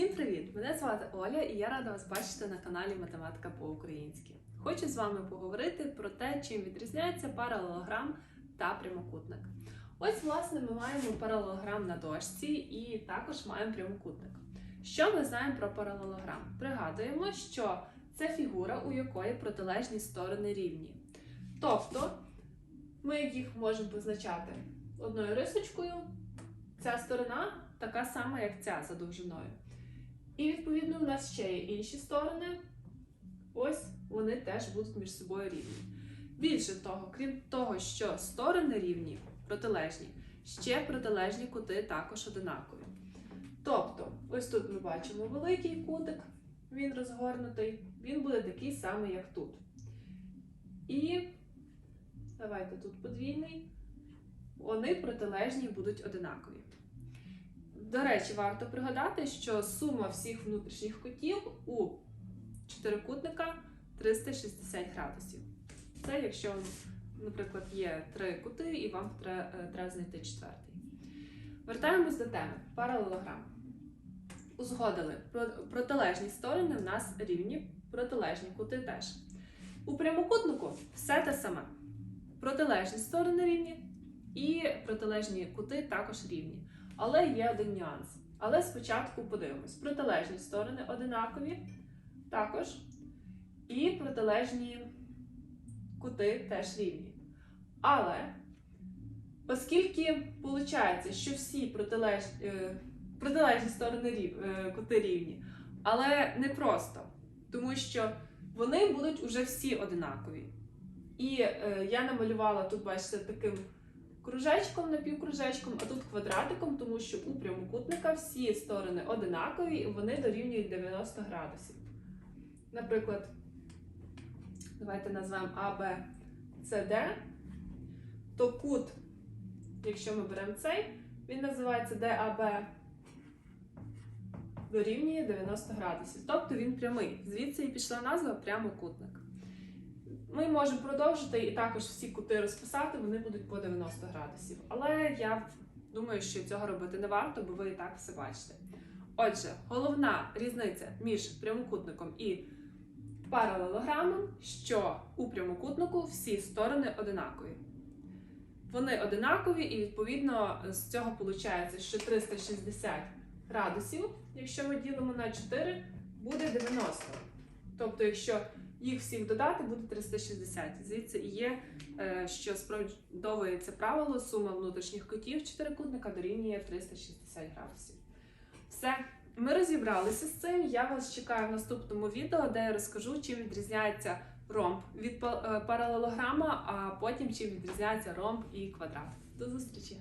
Всім привіт! Мене звати Оля і я рада вас бачити на каналі Математика по-українськи. Хочу з вами поговорити про те, чим відрізняється паралелограм та прямокутник. Ось, власне, ми маємо паралелограм на дошці і також маємо прямокутник. Що ми знаємо про паралелограм? Пригадуємо, що це фігура, у якої протилежні сторони рівні. Тобто ми їх можемо позначати одною рисочкою. Ця сторона така сама, як ця за довжиною. І відповідно в нас ще є інші сторони. Ось вони теж будуть між собою рівні. Більше того, крім того, що сторони рівні, протилежні, ще протилежні кути також одинакові. Тобто, ось тут ми бачимо великий кутик, він розгорнутий, він буде такий самий, як тут. І давайте тут подвійний, вони протилежні будуть одинакові. До речі, варто пригадати, що сума всіх внутрішніх кутів у чотирикутника 360 градусів. Це якщо, наприклад, є три кути і вам треба, треба знайти четвертий. Вертаємось до теми паралелограм. Узгодили, протилежні сторони в нас рівні, протилежні кути теж. У прямокутнику все те саме. Протилежні сторони рівні і протилежні кути також рівні. Але є один нюанс. Але спочатку подивимось: протилежні сторони одинакові також. І протилежні кути теж рівні. Але оскільки виходить, що всі протилежні, е, протилежні сторони рів, е, кути рівні, але не просто, тому що вони будуть уже всі одинакові. І е, я намалювала тут, бачите, таким кружечком, напівкружечком, а тут квадратиком, тому що у прямокутника всі сторони одинакові і вони дорівнюють 90 градусів. Наприклад, давайте назвемо Д, то кут, якщо ми беремо цей, він називається ДАБ, дорівнює 90 градусів. Тобто він прямий. Звідси і пішла назва прямокутник. Ми можемо продовжити і також всі кути розписати, вони будуть по 90 градусів. Але я думаю, що цього робити не варто, бо ви і так все бачите. Отже, головна різниця між прямокутником і паралелограмом, що у прямокутнику всі сторони одинакові. Вони одинакові, і відповідно з цього виходить, що 360 градусів, якщо ми ділимо на 4, буде 90. Тобто, якщо їх всіх додати, буде 360. Звідси і є, е, що справдовується правило, сума внутрішніх кутів чотирикутника дорівнює 360 градусів. Все, ми розібралися з цим. Я вас чекаю в наступному відео, де я розкажу, чим відрізняється ромб від е, паралелограма, а потім чим відрізняється ромб і квадрат. До зустрічі!